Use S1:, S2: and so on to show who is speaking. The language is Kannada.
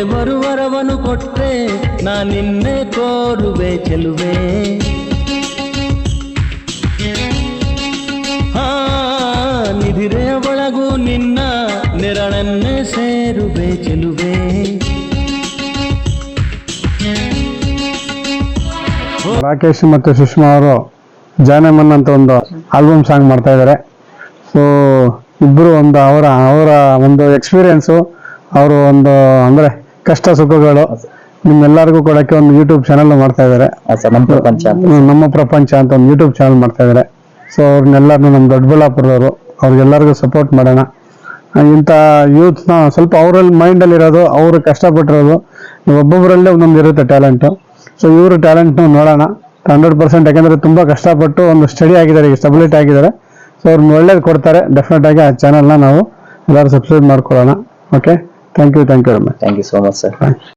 S1: ದೇವರು ಕೊಟ್ಟರೆ ನಾ ನಿನ್ನೆ ಕೋರುವೆ ಚೆಲುವೆ. ಹಾ ನಿಧಿರೆಯ ಒಳಗೂ ನಿನ್ನ ನೆರಳನ್ನೇ ಸೇರುವೆ ಚೆಲುವೆ.
S2: ರಾಕೇಶ್ ಮತ್ತು ಸುಷ್ಮಾ ಅವರು ಜಾನಮನ್ ಅಂತ ಒಂದು ಆಲ್ಬಮ್ ಸಾಂಗ್ ಮಾಡ್ತಾ ಇದ್ದಾರೆ ಸೊ ಇಬ್ಬರು ಒಂದು ಅವರ ಅವರ ಒಂದು ಎಕ್ಸ್ಪೀರಿಯನ್ಸು ಅವರು ಒಂದು, ಅಂದರೆ ಕಷ್ಟ ಸುಖಗಳು ನಿಮ್ಮೆಲ್ಲರಿಗೂ ಕೊಡಕ್ಕೆ ಒಂದು ಯೂಟ್ಯೂಬ್ ಚಾನಲ್ ಮಾಡ್ತಾ ಇದ್ದಾರೆ.
S3: ಸರ್ ನಮ್ಮ ಪ್ರಪಂಚ ಅಂತ.
S2: ನಮ್ಮ ಪ್ರಪಂಚ ಅಂತ ಒಂದು ಯೂಟ್ಯೂಬ್ ಚಾನಲ್ ಮಾಡ್ತಾ ಇದ್ದಾರೆ. ಸೊ ಅವ್ರನ್ನೆಲ್ಲರನ್ನೂ ನಮ್ಮ ದೊಡ್ಡಬಳ್ಳಾಪುರದವರು ಅವ್ರಿಗೆಲ್ಲರಿಗೂ ಸಪೋರ್ಟ್ ಮಾಡೋಣ. ಇಂತ ಇಂಥ ಯೂತ್ನ ಸ್ವಲ್ಪ ಅವರಲ್ಲಿ ಮೈಂಡಲ್ಲಿ ಇರೋದು ಅವರು ಕಷ್ಟಪಟ್ಟಿರೋದು ಒಬ್ಬೊಬ್ಬರಲ್ಲೇ ಒಂದೊಂದು ಇರುತ್ತೆ ಟ್ಯಾಲೆಂಟು ಸೊ ಇವರು ಟ್ಯಾಲೆಂಟ್ನ ನೋಡೋಣ. ಹಂಡ್ರೆಡ್ ಪರ್ಸೆಂಟ್ ಯಾಕಂದರೆ ತುಂಬ ಕಷ್ಟಪಟ್ಟು ಒಂದು ಸ್ಟಡಿ ಆಗಿದ್ದಾರೆ ಈಗ ಸ್ಟಬಿಲಿಟಿ ಆಗಿದ್ದಾರೆ. ಸೊ ಅವ್ರನ್ನ ಒಳ್ಳೇದು ಕೊಡ್ತಾರೆ. ಡೆಫಿನೆಟ್ ಆಗಿ ಆ ಚಾನಲ್ನ ನಾವು ಎಲ್ಲರೂ ಸಬ್ಸ್ಕ್ರೈಬ್ ಮಾಡ್ಕೊಳ್ಳೋಣ. Okay thank you thank you very much
S3: thank you so much sir
S2: thanks